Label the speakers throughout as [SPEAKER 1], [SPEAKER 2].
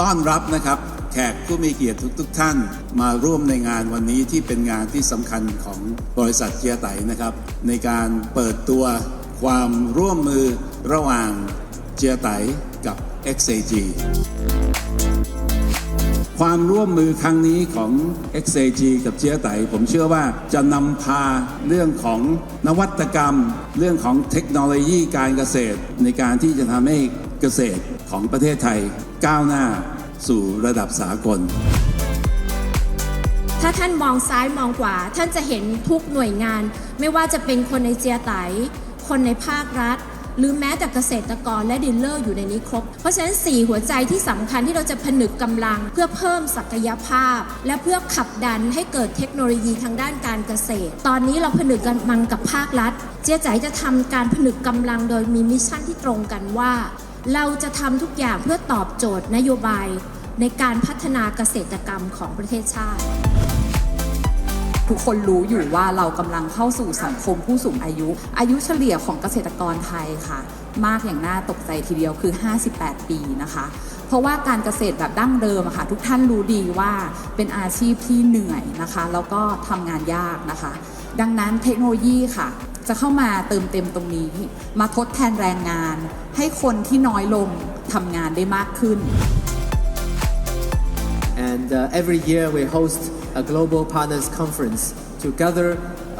[SPEAKER 1] ต้อนรับนะครับ แขกผู้มีเกียรติทุกๆท่าน มาร่วมในงานวันนี้ที่เป็นงานที่สำคัญของบริษัทเจียไตนะครับ ในการเปิดตัวความร่วมมือระหว่างเจียไตกับ XAG ความร่วมมือครั้งนี้ของ XAG กับเจียไตผมเชื่อว่าจะนำพาเรื่องของนวัตกรรม เรื่องของเทคโนโลยีการเกษตร ในการที่จะทำให้เกษตรของประเทศไทย ก้าวหน้าสู่ระดับสากล
[SPEAKER 2] ถ้าท่านมองซ้ายมองขวา ท่านจะเห็นทุกหน่วยงาน ไม่ว่าจะเป็นคนในเจียไต คนในภาครัฐ หรือแม้แต่เกษตรกรและดีลเลอร์อยู่ในนี้ครบ เพราะฉะนั้น 4 หัวใจที่สำคัญที่เราจะผนึกกำลัง เพื่อเพิ่มศักยภาพ และเพื่อขับดันให้เกิดเทคโนโลยีทางด้านการเกษตร ตอนนี้เราผนึกกำลังกับภาครัฐ เจียใจจะทำการผนึกกำลังโดยมีมิชชั่นที่ตรงกันว่า เราจะทำทุกอย่างเพื่อตอบโจทย์นโยบายในการพัฒนาเกษตรกรรมของประเทศชาติ
[SPEAKER 3] ทุกคนรู้อยู่ว่าเรากำลังเข้าสู่สังคมผู้สูงอายุ อายุเฉลี่ยของเกษตรกรไทยค่ะ มากอย่างน่าตกใจทีเดียวคือ 58 ปีนะคะ เพราะว่าการเกษตรแบบดั้งเดิมค่ะ ทุกท่านรู้ดีว่าเป็นอาชีพที่เหนื่อยนะคะ แล้วก็ทำงานยากนะคะ ดังนั้นเทคโนโลยีค่ะ จะเข้ามาเติมเต็มตรงนี้ มาทดแทนแรงงาน ให้คนที่น้อยลงทำงานได้มากขึ้น
[SPEAKER 4] And uh, every year we host a global partners conference to gather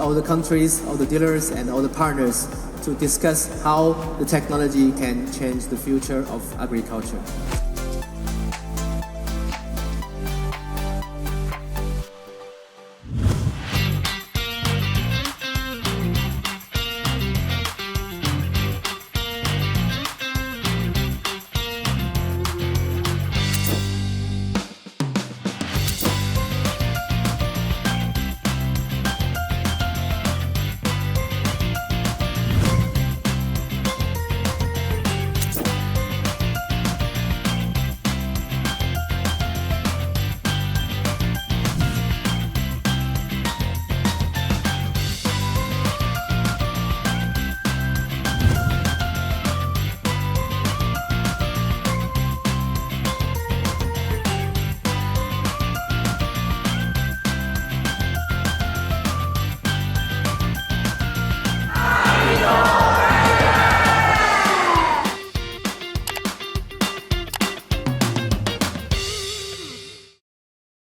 [SPEAKER 4] all the countries, all the dealers, and all the partners to discuss how the technology can change the future of agriculture.